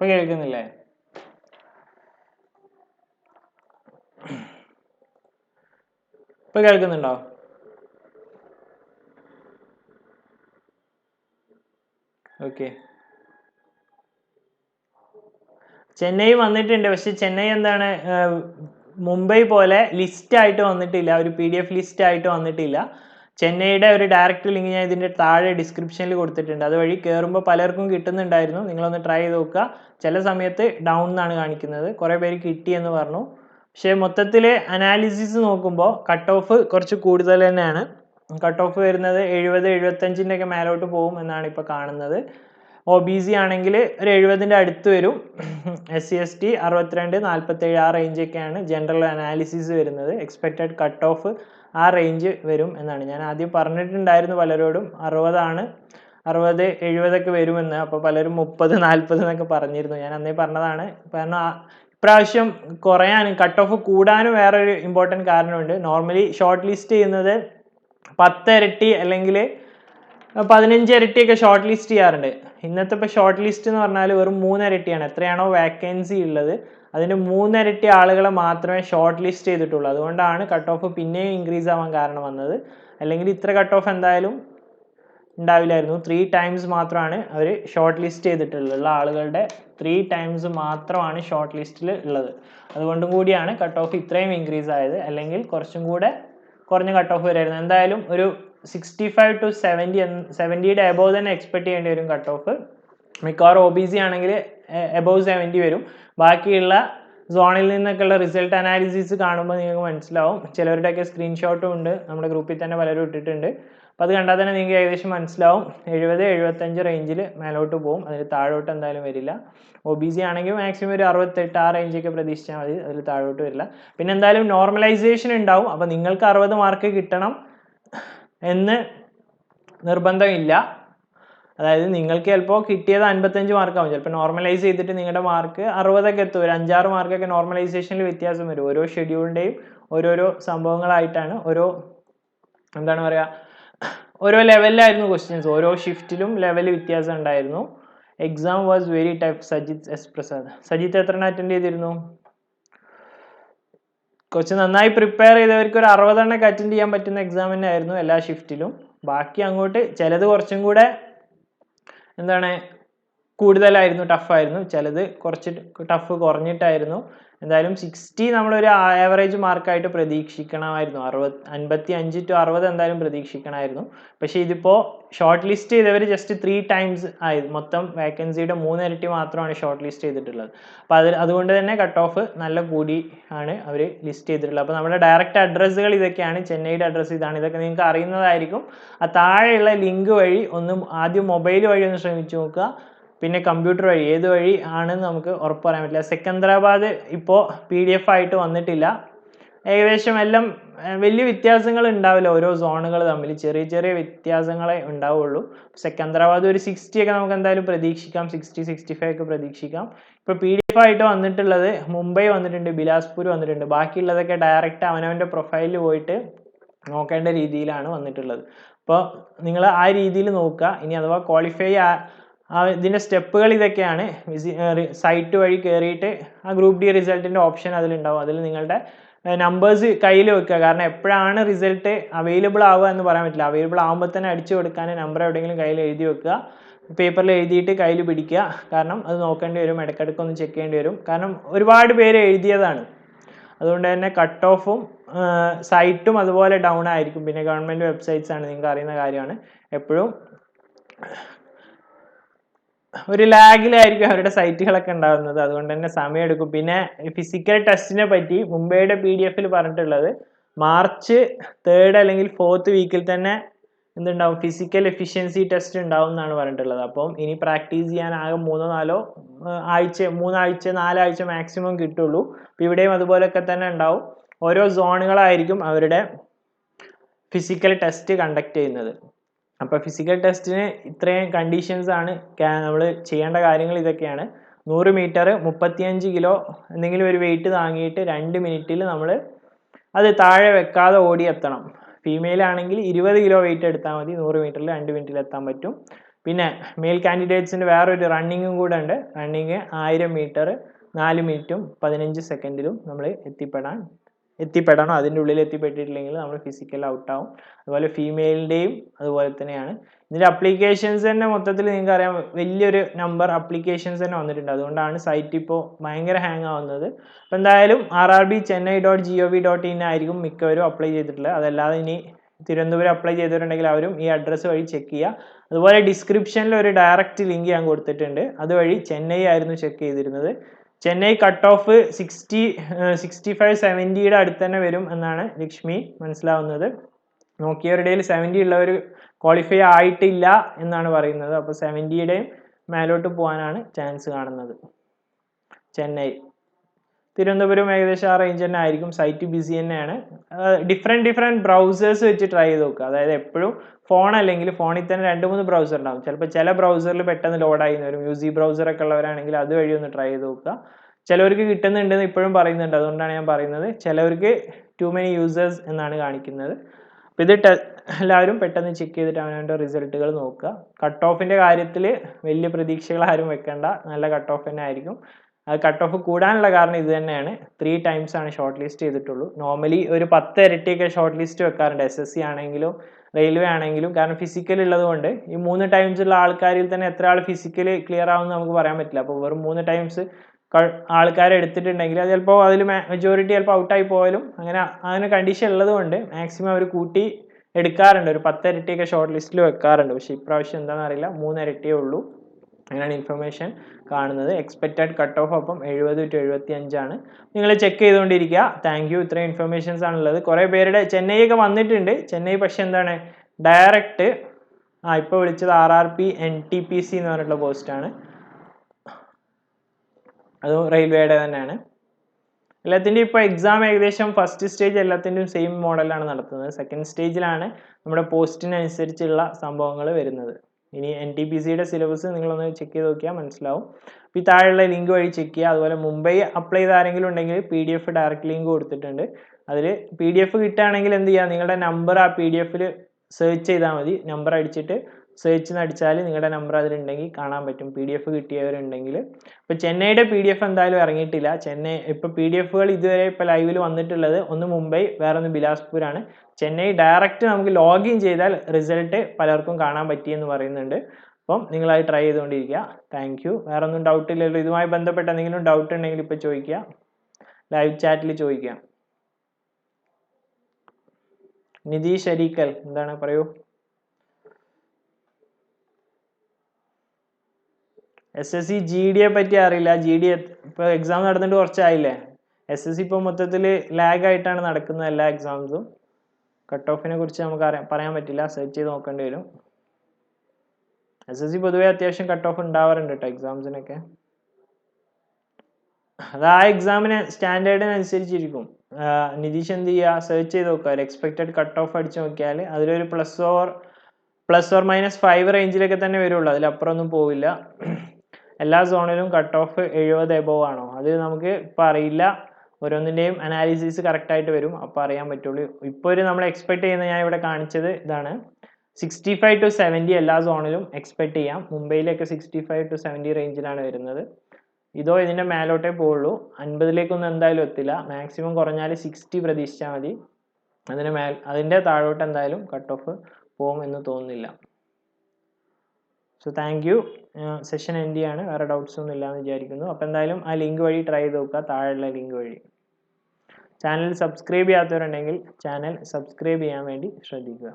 ഇപ്പൊ കേൾക്കുന്നില്ലേ? ഇപ്പൊ കേൾക്കുന്നുണ്ടോ? ഓക്കെ. ചെന്നൈ വന്നിട്ടുണ്ട്. പക്ഷെ ചെന്നൈ എന്താണ് മുംബൈ പോലെ ലിസ്റ്റ് ആയിട്ട് വന്നിട്ടില്ല. ഒരു പി ഡി എഫ് ലിസ്റ്റ് ആയിട്ട് വന്നിട്ടില്ല. ചെന്നൈയുടെ ഒരു ഡയറക്റ്റ് ലിങ്ക് ഞാൻ ഇതിന്റെ താഴെ ഡിസ്ക്രിപ്ഷനിൽ കൊടുത്തിട്ടുണ്ട്. അതുവഴി കയറുമ്പോൾ പലർക്കും കിട്ടുന്നുണ്ടായിരുന്നു. നിങ്ങളൊന്ന് ട്രൈ ചെയ്ത് നോക്കുക. ചില സമയത്ത് ഡൗൺ എന്നാണ് കാണിക്കുന്നത്. കുറേ പേര് കിട്ടിയെന്ന് പറഞ്ഞു. പക്ഷേ മൊത്തത്തിൽ അനാലിസിസ് നോക്കുമ്പോൾ കട്ട് ഓഫ് കുറച്ച് കൂടുതൽ തന്നെയാണ്. കട്ട് ഓഫ് വരുന്നത് എഴുപത് എഴുപത്തഞ്ചിന്റെ ഒക്കെ മേലോട്ട് പോകും എന്നാണ് ഇപ്പോൾ കാണുന്നത്. ഒ ബി സി ആണെങ്കിൽ ഒരു എഴുപതിന്റെ അടുത്ത് വരും. എസ് സി എസ് ടി അറുപത്തിരണ്ട് നാൽപ്പത്തേഴ് ആ റേഞ്ചൊക്കെയാണ് ജനറൽ അനാലിസിസ് വരുന്നത്. എക്സ്പെക്റ്റഡ് കട്ട് ഓഫ് ആ റേഞ്ച് വരും എന്നാണ്. ഞാൻ ആദ്യം പറഞ്ഞിട്ടുണ്ടായിരുന്നു പലരോടും അറുപതാണ് അറുപത് എഴുപതൊക്കെ വരുമെന്ന്. അപ്പോൾ പലരും മുപ്പത് നാൽപ്പത് എന്നൊക്കെ പറഞ്ഞിരുന്നു. ഞാൻ അന്നേ പറഞ്ഞതാണ്. കാരണം ഇപ്രാവശ്യം കുറയാനും കട്ട് ഓഫ് കൂടാനും വേറൊരു ഇമ്പോർട്ടന്റ് കാരണമുണ്ട്. നോർമലി ഷോർട്ട് ലിസ്റ്റ് ചെയ്യുന്നത് പത്ത് ഇരട്ടി അല്ലെങ്കിൽ പതിനഞ്ച് ഇരട്ടിയൊക്കെ ഷോർട്ട് ലിസ്റ്റ് ചെയ്യാറുണ്ട്. ഇന്നത്തെ ഇപ്പോൾ ഷോർട്ട് ലിസ്റ്റ് എന്ന് പറഞ്ഞാൽ വെറും മൂന്നിരട്ടിയാണ് എത്രയാണോ വാക്കൻസി ഉള്ളത്. അതിന്റെ മൂന്നിരട്ടി ആളുകളെ മാത്രമേ ഷോർട്ട് ലിസ്റ്റ് ചെയ്തിട്ടുള്ളൂ. അതുകൊണ്ടാണ് കട്ട് ഓഫ് പിന്നെയും ഇൻക്രീസ് ആവാൻ കാരണം വന്നത്. അല്ലെങ്കിൽ ഇത്ര കട്ട് ഓഫ് എന്തായാലും ഉണ്ടാവില്ലായിരുന്നു. ത്രീ ടൈംസ് മാത്രമാണ് അവർ ഷോർട്ട് ലിസ്റ്റ് ചെയ്തിട്ടുള്ള ആളുകളുടെ ത്രീ ടൈംസ് മാത്രമാണ് ഷോർട്ട് ലിസ്റ്റിൽ ഉള്ളത്. അതുകൊണ്ടും കൂടിയാണ് കട്ട് ഓഫ് ഇത്രയും ഇൻക്രീസ് ആയത്. അല്ലെങ്കിൽ കുറച്ചും കൂടെ കുറഞ്ഞ കട്ട് ഓഫ് വരായിരുന്നു. എന്തായാലും ഒരു സിക്സ്റ്റി ഫൈവ് ടു സെവന്റി സെവന്റിയുടെ എബോവ് തന്നെ എക്സ്പെക്ട് ചെയ്യേണ്ടി വരും കട്ട് ഓഫ് മിക്കവാറും ഒ ബി സി ആണെങ്കിൽ എബോവ് സെവന്റി വരും. ബാക്കിയുള്ള സോണിൽ നിന്നൊക്കെയുള്ള റിസൾട്ട് അനാലിസിസ് കാണുമ്പോൾ നിങ്ങൾക്ക് മനസ്സിലാവും. ചിലവരുടെയൊക്കെ സ്ക്രീൻഷോട്ടും ഉണ്ട്. നമ്മുടെ ഗ്രൂപ്പിൽ തന്നെ പലരും ഇട്ടിട്ടുണ്ട്. അപ്പോൾ അത് കണ്ടാൽ തന്നെ നിങ്ങൾക്ക് ഏകദേശം മനസ്സിലാവും. എഴുപത് എഴുപത്തഞ്ച് റേഞ്ചിൽ മേലോട്ട് പോകും. അതിൽ താഴോട്ട് എന്തായാലും വരില്ല. ഒ ബി സി ആണെങ്കിൽ മാക്സിമം ഒരു അറുപത്തെട്ട് ആ റേഞ്ചൊക്കെ പ്രതീക്ഷിച്ചാൽ മതി. അതിൽ താഴോട്ട് വരില്ല. പിന്നെ എന്തായാലും നോർമലൈസേഷൻ ഉണ്ടാവും. അപ്പോൾ നിങ്ങൾക്ക് അറുപത് മാർക്ക് കിട്ടണം എന്ന് നിർബന്ധമില്ല. അതായത് നിങ്ങൾക്ക് ചിലപ്പോൾ കിട്ടിയത് അൻപത്തഞ്ച് മാർക്കാവും ചിലപ്പോൾ നോർമലൈസ് ചെയ്തിട്ട് നിങ്ങളുടെ മാർക്ക് അറുപതൊക്കെ എത്തും. ഒരു അഞ്ചാറ് മാർക്കൊക്കെ നോർമലൈസേഷനിൽ വ്യത്യാസം വരും. ഓരോ ഷെഡ്യൂളിന്റെയും ഓരോരോ സംഭവങ്ങളായിട്ടാണ് ഓരോ എന്താണ് പറയുക ഓരോ ലെവലിലായിരുന്നു ക്വസ്റ്റ്യൻസ് ഓരോ ഷിഫ്റ്റിലും ലെവൽ വ്യത്യാസം ഉണ്ടായിരുന്നു. Exam was very tough Sajith S Prasad. Sajith എത്ര അറ്റൻഡ് ചെയ്തിരുന്നു? കൊച്ചു നന്നായി പ്രിപ്പയർ ചെയ്തവർക്ക് ഒരു അറുപതെണ്ണൊക്കെ അറ്റൻഡ് ചെയ്യാൻ പറ്റുന്ന എക്സാം തന്നെ ആയിരുന്നു എല്ലാ ഷിഫ്റ്റിലും ബാക്കി അങ്ങോട്ട് ചിലത് കുറച്ചും കൂടെ എന്താണ്? കൂടുതലായിരുന്നു ടഫായിരുന്നു ചിലത് കുറച്ച് ടഫ് കുറഞ്ഞിട്ടായിരുന്നു. എന്തായാലും സിക്സ്റ്റി നമ്മളൊരു ആവറേജ് മാർക്കായിട്ട് പ്രതീക്ഷിക്കണമായിരുന്നു. അറുപത് അൻപത്തി അഞ്ച് ടു അറുപത് എന്തായാലും പ്രതീക്ഷിക്കണമായിരുന്നു. പക്ഷേ ഇതിപ്പോൾ ഷോർട്ട് ലിസ്റ്റ് ചെയ്തവർ ജസ്റ്റ് ത്രീ ടൈംസ് ആയി. മൊത്തം വേക്കൻസിയുടെ മൂന്നിരട്ടി മാത്രമാണ് ഷോർട്ട് ലിസ്റ്റ് ചെയ്തിട്ടുള്ളത്. അപ്പോൾ അത് അതുകൊണ്ട് തന്നെ കട്ട് ഓഫ് നല്ല കൂടി ആണ് അവർ ലിസ്റ്റ് ചെയ്തിട്ടുള്ളത്. അപ്പോൾ നമ്മുടെ ഡയറക്റ്റ് അഡ്രസ്സുകൾ ഇതൊക്കെയാണ്. ചെന്നൈയുടെ അഡ്രസ്സ് ഇതാണ്. ഇതൊക്കെ നിങ്ങൾക്ക് അറിയുന്നതായിരിക്കും. ആ താഴെയുള്ള ലിങ്ക് വഴി ഒന്ന് ആദ്യം മൊബൈൽ വഴി ഒന്ന് ശ്രമിച്ചു നോക്കുക. പിന്നെ കമ്പ്യൂട്ടർ വഴി ഏത് വഴി ആണെന്ന് നമുക്ക് ഉറപ്പ് പറയാൻ പറ്റില്ല. സെക്കന്ദരാബാദ് ഇപ്പോൾ പി ഡി എഫ് ആയിട്ട് വന്നിട്ടില്ല. ഏകദേശം എല്ലാം വലിയ വ്യത്യാസങ്ങൾ ഉണ്ടാവില്ല. ഓരോ സോണുകൾ തമ്മിൽ ചെറിയ ചെറിയ വ്യത്യാസങ്ങളെ ഉണ്ടാവുള്ളൂ. സെക്കന്ദരാബാദ് ഒരു സിക്സ്റ്റി ഒക്കെ നമുക്ക് എന്തായാലും പ്രതീക്ഷിക്കാം. സിക്സ്റ്റി സിക്സ്റ്റി ഫൈവ് ഒക്കെ പ്രതീക്ഷിക്കാം. ഇപ്പോൾ പി ഡി എഫ് ആയിട്ട് വന്നിട്ടുള്ളത് മുംബൈ വന്നിട്ടുണ്ട് ബിലാസ്പൂർ വന്നിട്ടുണ്ട്. ബാക്കിയുള്ളതൊക്കെ ഡയറക്റ്റ് അവനവന്റെ പ്രൊഫൈലിൽ പോയിട്ട് നോക്കേണ്ട രീതിയിലാണ് വന്നിട്ടുള്ളത്. അപ്പോൾ നിങ്ങൾ ആ രീതിയിൽ നോക്കുക. ഇനി അഥവാ ക്വാളിഫൈ ഇതിന്റെ സ്റ്റെപ്പുകൾ ഇതൊക്കെയാണ്. സൈറ്റ് വഴി കയറിയിട്ട് ആ ഗ്രൂപ്പ് ഡി റിസൾട്ടിന്റെ ഓപ്ഷൻ അതിലുണ്ടാവും. അതിൽ നിങ്ങളുടെ നമ്പേഴ്സ് കയ്യിൽ വെക്കുക. കാരണം എപ്പോഴാണ് റിസൾട്ട് അവൈലബിൾ ആവുക എന്ന് പറയാൻ പറ്റില്ല. അവൈലബിൾ ആകുമ്പോൾ തന്നെ അടിച്ചു കൊടുക്കാൻ നമ്പർ എവിടെയെങ്കിലും കയ്യിൽ എഴുതി വെക്കുക. പേപ്പറിൽ എഴുതിയിട്ട് കയ്യിൽ പിടിക്കുക. കാരണം അത് നോക്കേണ്ടി വരും. ഇടയ്ക്കിടയ്ക്ക് ഒന്ന് ചെക്ക് ചെയ്യേണ്ടി വരും. കാരണം ഒരുപാട് പേര് എഴുതിയതാണ്. അതുകൊണ്ട് തന്നെ കട്ട് ഓഫും സൈറ്റും അതുപോലെ ഡൗൺ ആയിരിക്കും. പിന്നെ ഗവൺമെന്റ് വെബ്സൈറ്റ്സ് ആണ്. നിങ്ങൾക്ക് അറിയുന്ന കാര്യമാണ്. എപ്പോഴും ഒരു ലാഗിലായിരിക്കും അവരുടെ സൈറ്റുകളൊക്കെ ഉണ്ടാകുന്നത് അതുകൊണ്ട് തന്നെ സമയമെടുക്കും പിന്നെ ഫിസിക്കൽ ടെസ്റ്റിനെ പറ്റി മുംബൈയുടെ പി ഡി എഫിൽ പറഞ്ഞിട്ടുള്ളത് മാർച്ച് തേർഡ് അല്ലെങ്കിൽ ഫോർത്ത് വീക്കിൽ തന്നെ എന്തുണ്ടാവും? ഫിസിക്കൽ എഫിഷ്യൻസി ടെസ്റ്റ് ഉണ്ടാവും എന്നാണ് പറഞ്ഞിട്ടുള്ളത്. അപ്പം ഇനി പ്രാക്ടീസ് ചെയ്യാൻ ആകെ മൂന്നോ നാലോ ആഴ്ച മൂന്നാഴ്ച നാലാഴ്ച മാക്സിമം കിട്ടുള്ളൂ. അപ്പം ഇവിടെയും അതുപോലെയൊക്കെ തന്നെ ഉണ്ടാവും. ഓരോ സോണുകളായിരിക്കും അവരുടെ ഫിസിക്കൽ ടെസ്റ്റ് കണ്ടക്ട് ചെയ്യുന്നത്. അപ്പോൾ ഫിസിക്കൽ ടെസ്റ്റിന് ഇത്രയും കണ്ടീഷൻസ് ആണ് നമ്മൾ ചെയ്യേണ്ട കാര്യങ്ങൾ ഇതൊക്കെയാണ്. നൂറ് മീറ്റർ മുപ്പത്തിയഞ്ച് കിലോ എന്തെങ്കിലും ഒരു വെയിറ്റ് താങ്ങിയിട്ട് രണ്ട് മിനിറ്റിൽ നമ്മൾ അത് താഴെ വെക്കാതെ ഓടി എത്തണം. ഫീമെയിൽ ആണെങ്കിൽ ഇരുപത് കിലോ വെയിറ്റ് എടുത്താൽ മതി. നൂറ് മീറ്ററിൽ രണ്ട് മിനിറ്റിൽ എത്താൻ പറ്റും. പിന്നെ മെയിൽ കാൻഡിഡേറ്റ്സിന് വേറൊരു റണ്ണിങ്ങും കൂടെ ഉണ്ട്. റണ്ണിങ് ആയിരം മീറ്റർ നാല് മിനിറ്റും പതിനഞ്ച് സെക്കൻഡിലും നമ്മൾ എത്തിപ്പെടാൻ എത്തിപ്പെടണം. അതിന്റെ ഉള്ളിൽ എത്തിപ്പെട്ടിട്ടില്ലെങ്കിൽ നമ്മൾ ഫിസിക്കൽ ഔട്ടാവും അതുപോലെ ഫീമെയിലിന്റെയും അതുപോലെ തന്നെയാണ്. ഇതിന്റെ അപ്ലിക്കേഷൻസ് തന്നെ മൊത്തത്തിൽ നിങ്ങൾക്ക് അറിയാം വലിയൊരു നമ്പർ അപ്ലിക്കേഷൻസ് തന്നെ വന്നിട്ടുണ്ട്. അതുകൊണ്ടാണ് സൈറ്റ് ഇപ്പോൾ ഭയങ്കര ഹാങ് ആവുന്നത്. അപ്പോൾ എന്തായാലും R R B Chennai dot G O V dot in ആയിരിക്കും മിക്കവരും അപ്ലൈ ചെയ്തിട്ടുള്ളത്. അതല്ലാതെ ഇനി തിരുവനന്തപുരം അപ്ലൈ ചെയ്തിട്ടുണ്ടെങ്കിൽ അവരും ഈ അഡ്രസ്സ് വഴി ചെക്ക് ചെയ്യുക. അതുപോലെ ഡിസ്ക്രിപ്ഷനിൽ ഒരു ഡയറക്റ്റ് ലിങ്ക് ഞാൻ കൊടുത്തിട്ടുണ്ട്. അതുവഴി ചെന്നൈ ആയിരുന്നു ചെക്ക് ചെയ്തിരുന്നത്. Chennai cut off sixty sixty five സെവന്റിയുടെ അടുത്ത് തന്നെ വരും എന്നാണ് ലക്ഷ്മി മനസ്സിലാവുന്നത്. നോക്കിയവരുടെ സെവന്റി ഉള്ളവർ ക്വാളിഫൈ ആയിട്ടില്ല എന്നാണ് പറയുന്നത്. അപ്പോൾ സെവന്റിയുടെയും മേലോട്ട് പോകാനാണ് ചാൻസ് കാണുന്നത്. ചെന്നൈ. തിരുവനന്തപുരം ഏകദേശം ആ റേഞ്ച് തന്നെ ആയിരിക്കും. സൈറ്റ് ബിസി തന്നെയാണ്. ഡിഫറെന്റ് ഡിഫറെന്റ് ബ്രൗസേഴ്സ് വെച്ച് ട്രൈ ചെയ്ത് നോക്കുക അതായത് എപ്പോഴും ഫോൺ അല്ലെങ്കിൽ ഫോണിൽ തന്നെ രണ്ട് മൂന്ന് ബ്രൗസർ ഉണ്ടാവും. ചിലപ്പോൾ ചില ബ്രൗസറിൽ പെട്ടെന്ന് ലോഡായി വരും. യൂസി ബ്രൗസറൊക്കെ ഉള്ളവരാണെങ്കിൽ അതുവഴി ഒന്ന് ട്രൈ ചെയ്ത് നോക്കുക. ചിലവർക്ക് കിട്ടുന്നുണ്ടെന്ന് ഇപ്പോഴും പറയുന്നുണ്ട്. അതുകൊണ്ടാണ് ഞാൻ പറയുന്നത്. ചിലവർക്ക് ടു മെനി യൂസേഴ്സ് എന്നാണ് കാണിക്കുന്നത്. അപ്പോൾ ഇത് എല്ലാവരും പെട്ടെന്ന് ചെക്ക് ചെയ്തിട്ട് അവനവന്റെ റിസൾട്ടുകൾ നോക്കുക. കട്ട് ഓഫിന്റെ കാര്യത്തിൽ വലിയ പ്രതീക്ഷകൾ ആരും വെക്കേണ്ട. നല്ല കട്ട് ഓഫ് തന്നെ ആയിരിക്കും. അത് കട്ട് ഓഫ് കൂടാനുള്ള കാരണം ഇത് തന്നെയാണ്. ത്രീ ടൈംസ് ആണ് ഷോർട്ട് ലിസ്റ്റ് ചെയ്തിട്ടുള്ളൂ. നോർമലി ഒരു പത്ത് ഇരട്ടിയൊക്കെ ഷോർട്ട് ലിസ്റ്റ് വെക്കാറുണ്ട്. എസ് എസ് സി ആണെങ്കിലും റെയിൽവേ ആണെങ്കിലും. കാരണം ഫിസിക്കൽ ഉള്ളതുകൊണ്ട് ഈ മൂന്ന് ടൈംസ് ഉള്ള ആൾക്കാരിൽ തന്നെ എത്ര ആൾ ഫിസിക്കലി ക്ലിയർ ആവുമെന്ന് നമുക്ക് പറയാൻ പറ്റില്ല. അപ്പോൾ വെറും മൂന്ന് ടൈംസ് ആൾക്കാരെ എടുത്തിട്ടുണ്ടെങ്കിൽ അത് ചിലപ്പോൾ അതിൽ മെജോറിറ്റി ചിലപ്പോൾ ഔട്ടായി പോയാലും അങ്ങനെ അങ്ങനെ കണ്ടീഷൻ ഉള്ളതുകൊണ്ട് മാക്സിമം അവർ കൂട്ടി എടുക്കാറുണ്ട്. ഒരു പത്ത് ഇരട്ടിയൊക്കെ ഷോർട്ട് ലിസ്റ്റിൽ വെക്കാറുണ്ട്. പക്ഷേ ഇപ്രാവശ്യം എന്താണെന്ന് അറിയില്ല. മൂന്ന് ഇരട്ടിയേ ഉള്ളൂ. അങ്ങനെയാണ് ഇൻഫർമേഷൻ കാണുന്നത്. എക്സ്പെക്റ്റഡ് കട്ട് ഓഫ് അപ്പം എഴുപത് ടു എഴുപത്തി അഞ്ചാണ് നിങ്ങൾ ചെക്ക് ചെയ്തുകൊണ്ടിരിക്കുക. താങ്ക് യു ഇത്രയും ഇൻഫർമേഷൻസ് ആണുള്ളത്. കുറേ പേരുടെ ചെന്നൈയൊക്കെ വന്നിട്ടുണ്ട്. ചെന്നൈ പക്ഷേ എന്താണ്? ഡയറക്റ്റ് ആ ഇപ്പോൾ വിളിച്ചത് R R P N T P C എന്ന് പറഞ്ഞിട്ടുള്ള പോസ്റ്റാണ് അതും റെയിൽവേയുടെ തന്നെയാണ്. എല്ലാത്തിന്റെയും ഇപ്പോൾ എക്സാം ഏകദേശം ഫസ്റ്റ് സ്റ്റേജ് എല്ലാത്തിന്റെയും സെയിം മോഡലാണ് നടത്തുന്നത്. സെക്കൻഡ് സ്റ്റേജിലാണ് നമ്മുടെ പോസ്റ്റിനനുസരിച്ചുള്ള സംഭവങ്ങൾ വരുന്നത്. ഇനി എൻ ടി പി സിയുടെ സിലബസ് നിങ്ങളൊന്ന് ചെക്ക് ചെയ്ത് നോക്കിയാൽ മനസ്സിലാവും. അപ്പോൾ ഈ താഴെയുള്ള ലിങ്ക് വഴി ചെക്ക് ചെയ്യുക. അതുപോലെ മുംബൈ അപ്ലൈ ചെയ്ത ആരെങ്കിലും ഉണ്ടെങ്കിൽ P D F direct link കൊടുത്തിട്ടുണ്ട്. അതിൽ പി ഡി എഫ് കിട്ടുകയാണെങ്കിൽ എന്ത് ചെയ്യുക? നിങ്ങളുടെ നമ്പർ ആ പി ഡി എഫിൽ സെർച്ച് ചെയ്താൽ മതി. നമ്പർ അടിച്ചിട്ട് സെർച്ച് നടിച്ചാൽ നിങ്ങളുടെ നമ്പർ അതിലുണ്ടെങ്കിൽ കാണാൻ പറ്റും. പി ഡി എഫ് കിട്ടിയവരുണ്ടെങ്കിൽ. ഇപ്പോൾ ചെന്നൈയുടെ പി ഡി എഫ് എന്തായാലും ഇറങ്ങിയിട്ടില്ല. ചെന്നൈ ഇപ്പോൾ പി ഡി എഫുകൾ ഇതുവരെ ഇപ്പോൾ ലൈവിൽ വന്നിട്ടുള്ളത് ഒന്ന് മുംബൈ വേറൊന്ന് ബിലാസ്പൂരാണ്. ചെന്നൈ ഡയറക്റ്റ് നമുക്ക് ലോഗിൻ ചെയ്താൽ റിസൾട്ട് പലർക്കും കാണാൻ പറ്റിയെന്ന് പറയുന്നുണ്ട്. അപ്പം നിങ്ങളത് ട്രൈ ചെയ്തുകൊണ്ടിരിക്കുക. താങ്ക് യു വേറെ ഒന്നും ഡൗട്ട് ഇല്ലല്ലോ. ഇതുമായി ബന്ധപ്പെട്ട എന്തെങ്കിലും ഡൗട്ട് ഉണ്ടെങ്കിൽ ഇപ്പോൾ ചോദിക്കുക. ലൈവ് ചാറ്റിൽ ചോദിക്കാം നിതീഷ് അരീക്കൽ എന്താണ്? പറയൂ. എസ് എസ് സി ജി ഡിയെ പറ്റി അറിയില്ല. ജി ഡി ഇപ്പോൾ എക്സാം നടന്നിട്ട് കുറച്ചായില്ലേ? എസ് എസ് സി ഇപ്പോൾ മൊത്തത്തിൽ ലാഗ് ആയിട്ടാണ് നടക്കുന്നത് എല്ലാ എക്സാംസും കട്ട് ഓഫിനെ കുറിച്ച് നമുക്ക് അറിയാൻ പറയാൻ പറ്റില്ല. സെർച്ച് ചെയ്ത് നോക്കേണ്ടി വരും. എസ് എസ് സി പൊതുവെ അത്യാവശ്യം കട്ട് ഓഫ് ഉണ്ടാവാറുണ്ട് കേട്ടോ എക്സാംസിനൊക്കെ അത് ആ എക്സാമിന് സ്റ്റാൻഡേർഡിനനുസരിച്ചിരിക്കും നിതീഷ് എന്ത് ചെയ്യുക സെർച്ച് ചെയ്ത് നോക്കുക. ഒരു എക്സ്പെക്റ്റഡ് കട്ട് ഓഫ് അടിച്ച് നോക്കിയാൽ അതിലൊരു plus or plus or minus five റേഞ്ചിലൊക്കെ തന്നെ വരുള്ളൂ. അതിലപ്പുറമൊന്നും പോവില്ല. എല്ലാ സോണിലും കട്ട് ഓഫ് എഴുപത് എബോവ് ആണോ? അത് നമുക്ക് ഇപ്പം അറിയില്ല. ഓരോന്നിന്റെയും അനാലിസിസ് കറക്റ്റായിട്ട് വരും. അപ്പോൾ അറിയാൻ പറ്റുള്ളൂ. ഇപ്പോൾ ഒരു നമ്മൾ എക്സ്പെക്ട് ചെയ്യുന്ന ഞാൻ ഇവിടെ കാണിച്ചത് ഇതാണ്. സിക്സ്റ്റി ഫൈവ് ടു സെവന്റി എല്ലാ സോണിലും എക്സ്പെക്ട് ചെയ്യാം. മുംബൈയിലൊക്കെ സിക്സ്റ്റി ഫൈവ് ടു സെവന്റി റേഞ്ചിലാണ് വരുന്നത്. ഇതോ ഇതിന്റെ മേലോട്ടേ പോവുള്ളൂ. അൻപതിലേക്കൊന്നും എന്തായാലും എത്തില്ല. മാക്സിമം കുറഞ്ഞാൽ സിക്സ്റ്റി പ്രതീക്ഷിച്ചാൽ മതി. അതിന് മേൽ അതിന്റെ താഴോട്ട് എന്തായാലും കട്ട് ഓഫ് പോകും എന്ന് തോന്നുന്നില്ല. So thank you session end ചെയ്യാണ്. വേറെ ഡൗട്ട്സ് ഒന്നും ഇല്ലാന്ന് വിചാരിക്കുന്നു. അപ്പോൾ എന്തായാലും ആ ലിങ്ക് വഴി ട്രൈ ചെയ്ത് നോക്കുക. താഴെയുള്ള ലിങ്ക് വഴി. ചാനൽ സബ്സ്ക്രൈബ് ചെയ്യാത്തവരുണ്ടെങ്കിൽ ചാനൽ സബ്സ്ക്രൈബ് ചെയ്യാൻ വേണ്ടി ശ്രദ്ധിക്കുക.